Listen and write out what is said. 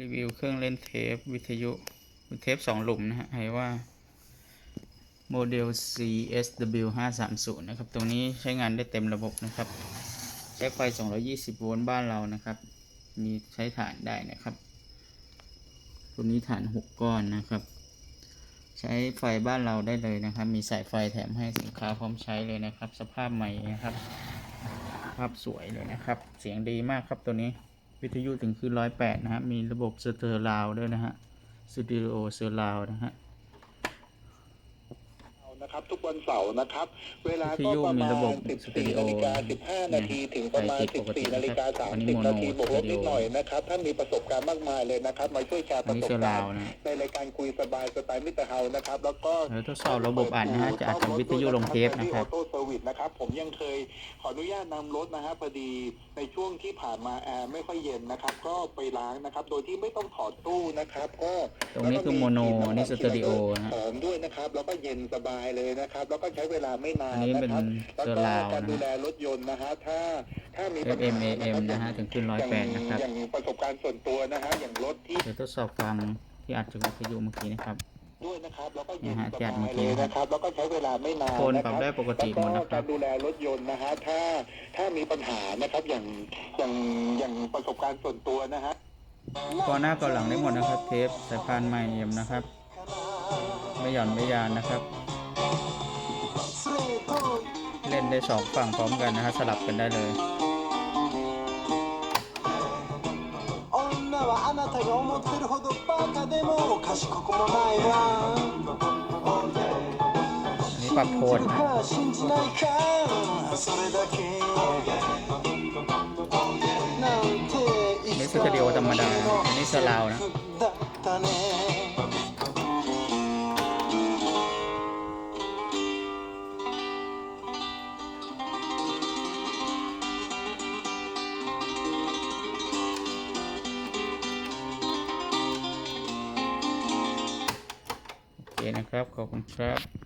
รีวิวเครื่องเล่นเทปวิทยุเทปสองหลุมนะฮะให้ว่าโมเดล CSW 530นะครับ ตรงนี้ใช้งานได้เต็มระบบนะครับ ใช้ไฟ 220 โวลต์บ้านเรานะครับ มีใช้ฐานได้นะครับ ตัวนี้ฐาน 6 ก้อนนะครับ ใช้ไฟบ้านเราได้เลยนะครับ มีสายไฟแถมให้สินค้าพร้อมใช้เลยนะครับ สภาพใหม่นะครับ ภาพสวยเลยนะครับ เสียงดีมากครับตัวนี้ วิทยุถึงคือร้อยแปดนะฮะ มีระบบสเตอร์ราวด้วยนะฮะ สตูดิโอเซอร์ราวนะฮะ นะครับ ทุกวันเสาร์นะครับ เวลาวิทก็ยุประมีมาณระบบ14นาฬิกา15 นาทีถึงประมาณ 14นาฬิกา30 นาทีบวกลบนิดหน่อยนะครับถ้ามีประสบการณ์มากมายเลยนะครับ มาช่วยแชร์ปอันระนี้สเซบอร์การราวณ์นะในรายการคุยสบายสไตล์มิตรเฮานะครับ แล้วก็เดี๋ยวทดสอบระบบอัดนะฮะจะอัดจากวิทยุลงเทปนะครับออโต้เซอร์วิสนะครับ ผมยังเคยขออนุญาตนำรถนะฮะพอดีในช่วงที่ผ่านมาแอร์ไม่ค่อยเย็นนะครับ ก็ไปล้างนะครับ โดยที่ไม่ต้องถอดตู้นะครับ ก็ ตรงนี้คือโมโนอันนี้สตูดิโอนะฮะหอมด้วยนะครับ แล้วก็เย็นสบายเลยนะครับ แล้วก็ใช้เวลาไม่นานอันนี้เป็นนะครับแล้วเซอร์ก็ราวการนะดูฮะแลรถยนต์นะฮะถ้าถ้ามีปัญ FM หา AM นะฮะถึงขึ้นร้อยแปดนะครับอย่างประสบการณ์ส่วนตัวนะฮะอย่างรถที่เดี๋ยวทดสอบฟังที่อัดจากวิทยุเมื่อกี้นะครับด้วยนะครับแล้วก็เย็นนะฮะสจัดบาเมื่ยอกี้เลยนะครับนะครับแล้วก็ใช้เวลาไม่นานโทนนะปรับครับได้ปกติหมดแล้วนะก็ครักาบรดูแลรถยนต์นะฮะถ้าถ้ามีปัญหานะครับอย่างอย่างอย่างประสบการณ์ส่วนตัวนะฮะ ก่อนหน้าก่อนหลังได้หมดนะครับ เทปสายพานไม่เอี่ยมนะครับ ไม่หย่อนไม่ยานนะครับ เล่นได้สองฝั่งพร้อมกันนะฮะสลับกันได้เลยนี่ปรับโทนนะ สตูดิโอธรรมดาอันนี้สลาวนะโอเคนะครับ ขอบคุณครับ